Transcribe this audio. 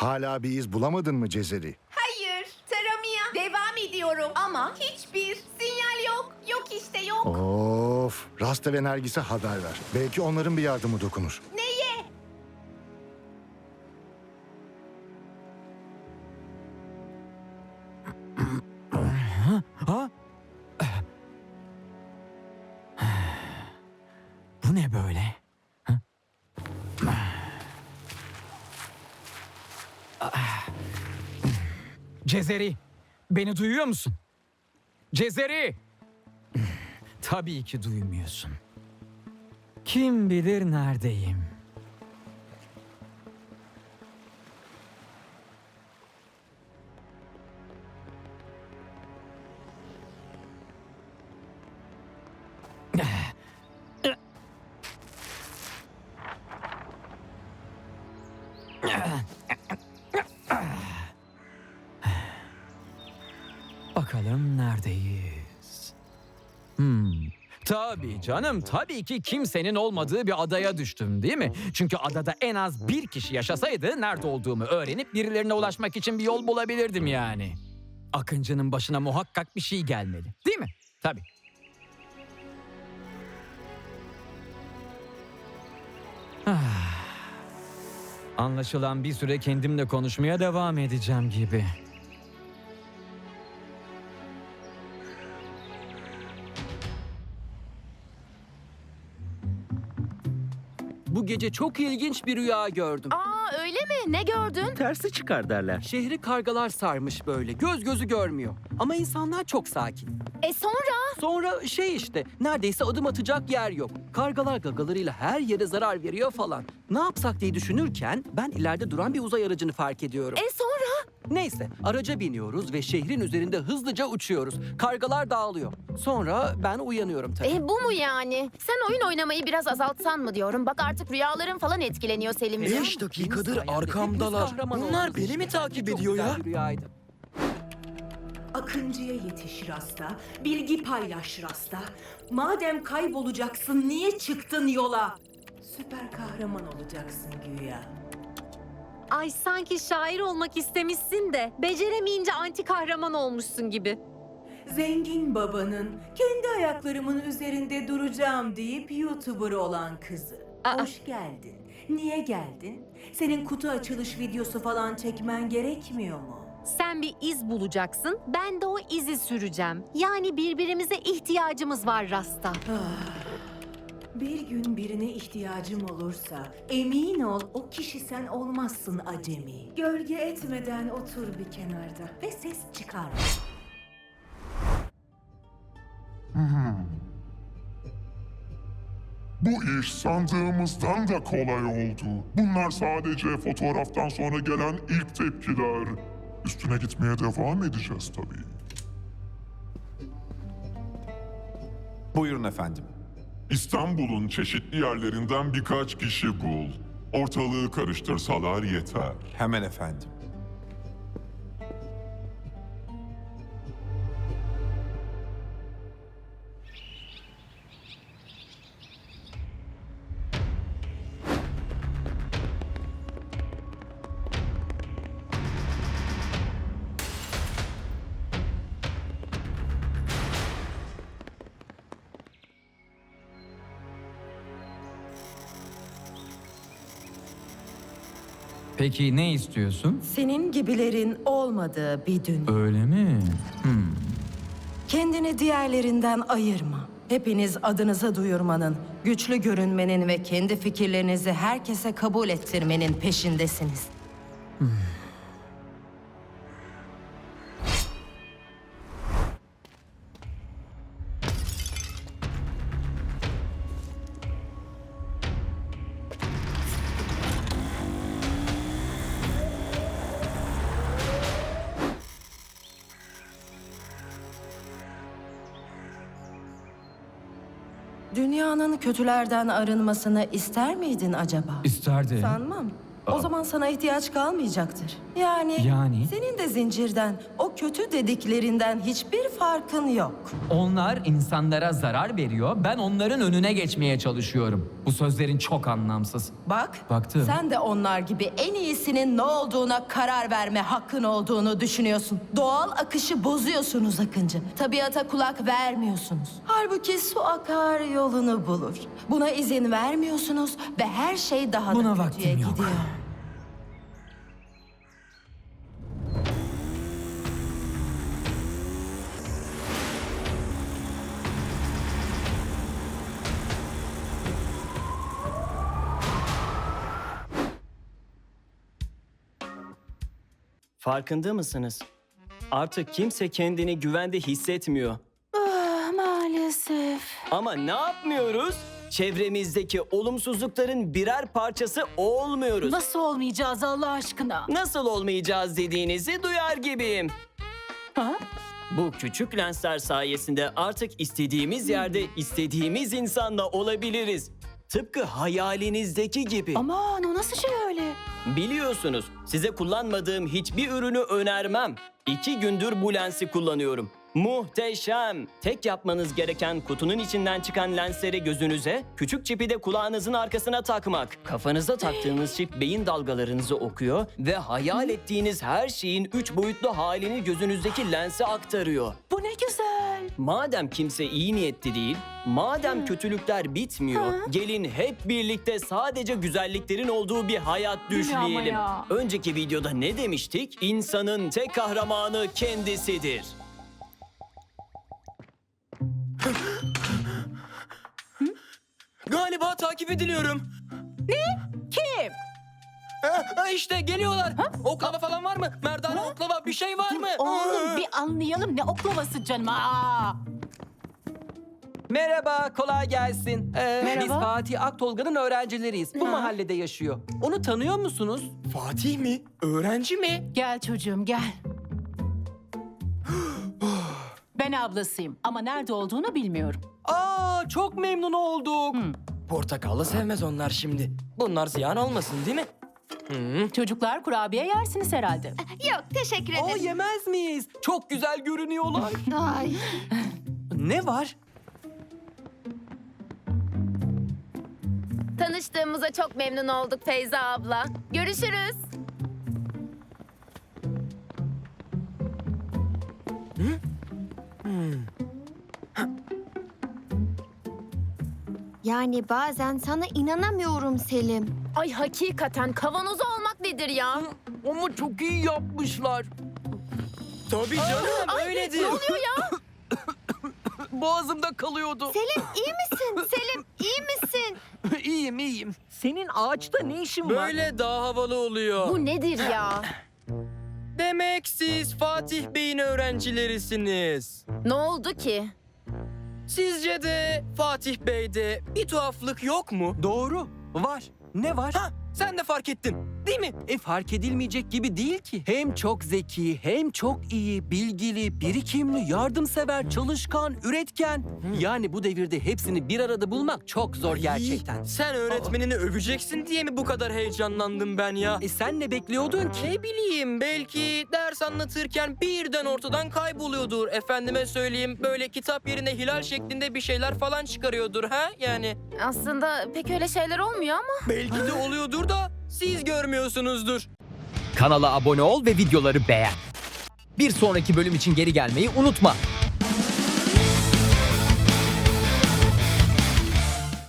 Hala bir iz bulamadın mı Cezeri? Hayır, taramaya devam ediyorum ama hiçbir sinyal yok. Yok işte yok. Of, Rasta ve Nergis'e haber ver. Belki onların bir yardımı dokunur. Neye? Ha? Bu ne böyle? Cezeri, beni duyuyor musun? Cezeri! Tabii ki duymuyorsun. Kim bilir neredeyim? Bakalım neredeyiz? Hmm. Tabii canım, tabii ki kimsenin olmadığı bir adaya düştüm değil mi? Çünkü adada en az bir kişi yaşasaydı nerede olduğumu öğrenip birilerine ulaşmak için bir yol bulabilirdim yani. Akıncı'nın başına muhakkak bir şey gelmeli, değil mi? Tabii. Ah. Anlaşılan bir süre kendimle konuşmaya devam edeceğim gibi. Bu gece çok ilginç bir rüya gördüm. Aa öyle mi? Ne gördün? Tersi çıkar derler. Şehri kargalar sarmış böyle. Göz gözü görmüyor. Ama insanlar çok sakin. E sonra? Sonra şey işte neredeyse adım atacak yer yok. Kargalar gagalarıyla her yere zarar veriyor falan. Ne yapsak diye düşünürken ben ileride duran bir uzay aracını fark ediyorum. E sonra? Neyse araca biniyoruz ve şehrin üzerinde hızlıca uçuyoruz. Kargalar dağılıyor. Sonra ben uyanıyorum tabii. E bu mu yani? Sen oyun oynamayı biraz azaltsan mı diyorum? Bak artık rüyaların falan etkileniyor Selimciğim. Beş dakikadır arkamdalar. Bunlar beni mi takip ediyor ya? Rüyaydı. Akıncı'ya yetiş Rasta, bilgi paylaş Rasta. Madem kaybolacaksın niye çıktın yola? Süper kahraman olacaksın güya. Ay sanki şair olmak istemişsin de beceremeyince anti kahraman olmuşsun gibi. Zengin babanın kendi ayaklarımın üzerinde duracağım deyip YouTuber olan kızı. Aa. Hoş geldin. Niye geldin? Senin kutu açılış videosu falan çekmen gerekmiyor mu? Sen bir iz bulacaksın, ben de o izi süreceğim. Yani birbirimize ihtiyacımız var Rasta. Bir gün birine ihtiyacım olursa emin ol o kişi sen olmazsın acemi. Gölge etmeden otur bir kenarda ve ses çıkarma. Bu iş sandığımızdan da kolay oldu. Bunlar sadece fotoğraftan sonra gelen ilk tepkiler. Üstüne gitmeye devam edeceğiz tabii. Buyurun efendim. İstanbul'un çeşitli yerlerinden birkaç kişi bul. Ortalığı karıştırsalar yeter. Hemen efendim. Peki ne istiyorsun? Senin gibilerin olmadığı bir dünya. Öyle mi? Hmm. Kendini diğerlerinden ayırma. Hepiniz adınızı duyurmanın, güçlü görünmenin ve kendi fikirlerinizi herkese kabul ettirmenin peşindesiniz. Dünyanın kötülerden arınmasını ister miydin acaba? İsterdi. Sanmam. O zaman sana ihtiyaç kalmayacaktır. Yani, Yani? senin de zincirden, o kötü dediklerinden hiçbir farkın yok. Onlar insanlara zarar veriyor, ben onların önüne geçmeye çalışıyorum. Bu sözlerin çok anlamsız. Bak, Baktım. sen de onlar gibi en iyisinin ne olduğuna karar verme hakkın olduğunu düşünüyorsun. Doğal akışı bozuyorsunuz Akıncı. Tabiata kulak vermiyorsunuz. Halbuki su akar yolunu bulur. Buna izin vermiyorsunuz ve her şey daha Buna da kötüye vaktim yok. gidiyor. Farkında mısınız? Artık kimse kendini güvende hissetmiyor. Ah, maalesef. Ama ne yapmıyoruz? Çevremizdeki olumsuzlukların birer parçası olmuyoruz. Nasıl olmayacağız Allah aşkına? Nasıl olmayacağız dediğinizi duyar gibiyim. Ha? Bu küçük lensler sayesinde artık istediğimiz yerde istediğimiz insanla olabiliriz. Tıpkı hayalinizdeki gibi. Aman o nasıl şey öyle? Biliyorsunuz size kullanmadığım hiçbir ürünü önermem. İki gündür bu lensi kullanıyorum. Muhteşem. Tek yapmanız gereken kutunun içinden çıkan lensleri gözünüze, küçük çipi de kulağınızın arkasına takmak. Kafanıza taktığınız çip beyin dalgalarınızı okuyor ve hayal ettiğiniz her şeyin üç boyutlu halini gözünüzdeki lense aktarıyor. Bu ne güzel. Madem kimse iyi niyetli değil, madem kötülükler bitmiyor, gelin hep birlikte sadece güzelliklerin olduğu bir hayat düşleyelim. ya? Önceki videoda ne demiştik? İnsanın tek kahramanı kendisidir. Galiba takip ediliyorum. Kim? Ha, işte geliyorlar. Oklava falan var mı? Merdane oklava bir şey var mı? Oğlum bir anlayalım ne oklavası canım. Aa! Merhaba, kolay gelsin. Ee, Merhaba. Biz Fatih Aktolga'nın öğrencileriyiz. Bu mahallede yaşıyor. Onu tanıyor musunuz? Fatih mi? Öğrenci mi? Gel çocuğum gel. ben ablasıyım ama nerede olduğunu bilmiyorum. Aa, çok memnun olduk. Portakallı sevmez onlar şimdi. Bunlar ziyan olmasın değil mi? Çocuklar kurabiye yersiniz herhalde. Yok teşekkür ederim. yemez miyiz? Çok güzel görünüyorlar. Ay. ne var? Tanıştığımıza çok memnun olduk Feyza abla. Görüşürüz. Yani bazen sana inanamıyorum Selim. Ay hakikaten kavanoz olmak nedir ya? Ama çok iyi yapmışlar. Tabii canım öyledir. Ne oluyor ya? Boğazımda kalıyordu. Selim iyi misin? Selim iyi misin? iyiyim, iyiyim. Senin ağaçta ne işin var? Böyle daha havalı oluyor. Bu nedir ya? Demek siz Fatih Bey'in öğrencilerisiniz. Ne oldu ki? Sizce de Fatih Bey'de bir tuhaflık yok mu? Doğru, var. Ne var? Ha, sen de fark ettin, değil mi? E fark edilmeyecek gibi değil ki. Hem çok zeki, hem çok iyi, bilgili, birikimli, yardımsever, çalışkan, üretken. Yani bu devirde hepsini bir arada bulmak çok zor gerçekten. Sen öğretmenini öveceksin diye mi bu kadar heyecanlandım ben ya? E sen ne bekliyordun ki? Ne bileyim belki ders anlatırken birden ortadan kayboluyordur. Efendime söyleyeyim böyle kitap yerine hilal şeklinde bir şeyler falan çıkarıyordur ha yani. Aslında pek öyle şeyler olmuyor ama. Belki de oluyordur da siz görmüyorsunuzdur. Kanala abone ol ve videoları beğen. Bir sonraki bölüm için geri gelmeyi unutma.